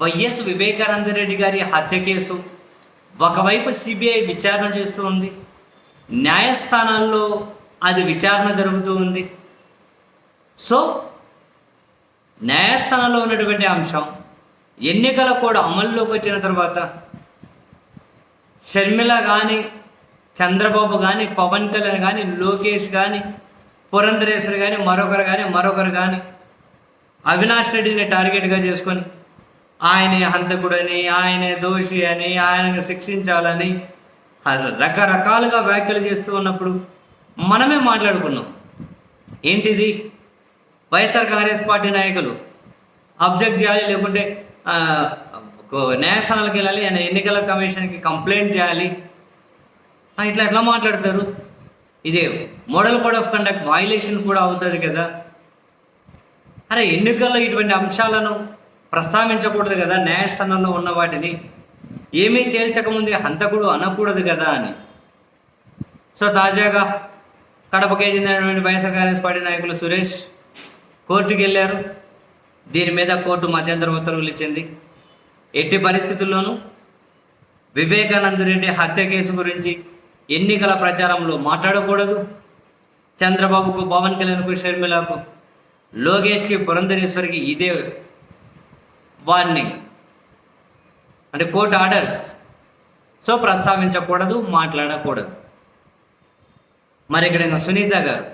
YS Vivekananda Reddy గారి హత్య case ఒకవైపు సిబిఐ విచారణ చేస్తూ ఉంది. న్యాయస్థానాల్లో అది విచారణ జరుగుతూ ఉంది. సో న్యాయస్థానంలో ఉన్నటువంటి అంశం ఎన్నికల కూడా అమల్లోకి వచ్చిన తర్వాత షర్మిల కానీ చంద్రబాబు కానీ పవన్ కళ్యాణ్ కానీ లోకేష్ కానీ పురంధరేశ్వరి కానీ మరొకరు కానీ మరొకరు కానీ అవినాష్ రెడ్డిని టార్గెట్గా చేసుకొని ఆయనే హంతకుడని ఆయనే దోషి అని ఆయనకు శిక్షించాలని అసలు రకరకాలుగా వ్యాఖ్యలు చేస్తూ ఉన్నప్పుడు మనమే మాట్లాడుకున్నాం. ఏంటిది? వైఎస్ఆర్ కాంగ్రెస్ పార్టీ నాయకులు అబ్జెక్ట్ చేయాలి లేకుంటే న్యాయస్థానాలకు వెళ్ళాలి ఆయన ఎన్నికల కమిషన్కి కంప్లైంట్ చేయాలి. ఇట్లా ఎట్లా మాట్లాడతారు? ఇదే model code of conduct violation కూడా అవుతుంది కదా. అరే ఎన్నికల్లో ఇటువంటి అంశాలను ప్రస్తావించకూడదు కదా న్యాయస్థానంలో ఉన్న వాటిని. ఏమీ తేల్చకముందే హంతకుడు అనకూడదు కదా అని. సో తాజాగా కడపకే చెందినటువంటి వైఎస్ఆర్ కాంగ్రెస్ పార్టీ నాయకులు సురేష్ కోర్టుకి వెళ్ళారు దీని మీద కోర్టు మధ్యంతర ఉత్తర్వులు ఇచ్చింది. ఎట్టి పరిస్థితుల్లోనూ వివేకానంద రెడ్డి హత్య కేసు గురించి ఎన్నికల ప్రచారంలో మాట్లాడకూడదు. చంద్రబాబుకు పవన్ కళ్యాణ్కు షర్మిలకు లోకేష్కి పురంధరేశ్వరికి ఇదే వార్నింగ్ అంటే కోర్ట్ ఆర్డర్స్ సో ప్రస్తావించకూడదు మాట్లాడకూడదు. మరి ఇక్కడ ఇంకా సునీత గారు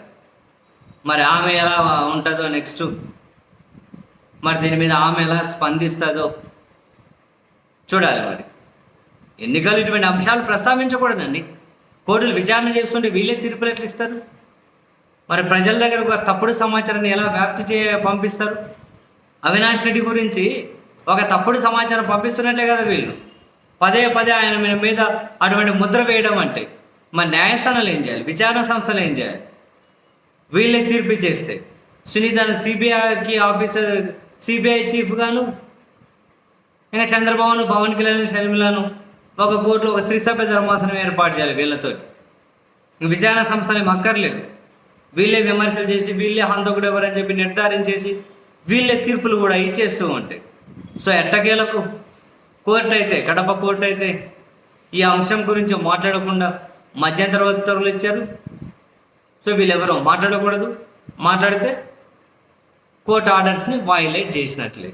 మరి ఆమె ఎలా ఉంటుందో నెక్స్ట్ మరి దీని మీద ఆమె ఎలా స్పందిస్తుందో చూడాలి మరి. ఎన్నికలు ఇటువంటి అంశాలు ప్రస్తావించకూడదండి. కోర్టులు విచారణ చేస్తుంటే వీళ్ళే తీర్పులు ఎట్లు ఇస్తారు? మరి ప్రజల దగ్గర ఒక తప్పుడు సమాచారాన్ని ఎలా వ్యాప్తి చే పంపిస్తారు? అవినాష్ రెడ్డి గురించి ఒక తప్పుడు సమాచారం పంపిస్తున్నట్టే కదా వీళ్ళు. పదే పదే ఆయన మీద మీద అటువంటి ముద్ర వేయడం అంటే మరి న్యాయస్థానాలు ఏం చేయాలి? విచారణ సంస్థలు ఏం చేయాలి? వీళ్ళే తీర్పు ఇచ్చేస్తే సునీతను సిబిఐకి ఆఫీసర్ సిబిఐ చీఫ్ గాను ఇంకా చంద్రబాబును పవన్ కళ్యాణ్ షర్మిలను ఒక కోర్టులో ఒక త్రిసభ్య ధర్మాసనం ఏర్పాటు చేయాలి వీళ్ళతోటి. విచారణ సంస్థలు ఏం అక్కర్లేదు. వీళ్ళే విమర్శలు చేసి వీళ్ళే హంతకుడు ఎవరని చెప్పి నిర్ధారించేసి వీళ్ళే తీర్పులు కూడా ఇచ్చేస్తూ ఉంటాయి సో ఎట్టకేలకు కోర్టు అయితే కడప కోర్టు అయితే ఈ అంశం గురించి మాట్లాడకుండా మధ్యంతర ఉత్తర్వులు ఇచ్చారు. సో వీళ్ళెవరో మాట్లాడకూడదు. మాట్లాడితే కోర్టు ఆర్డర్స్ని వాయిలేట్ చేసినట్లే.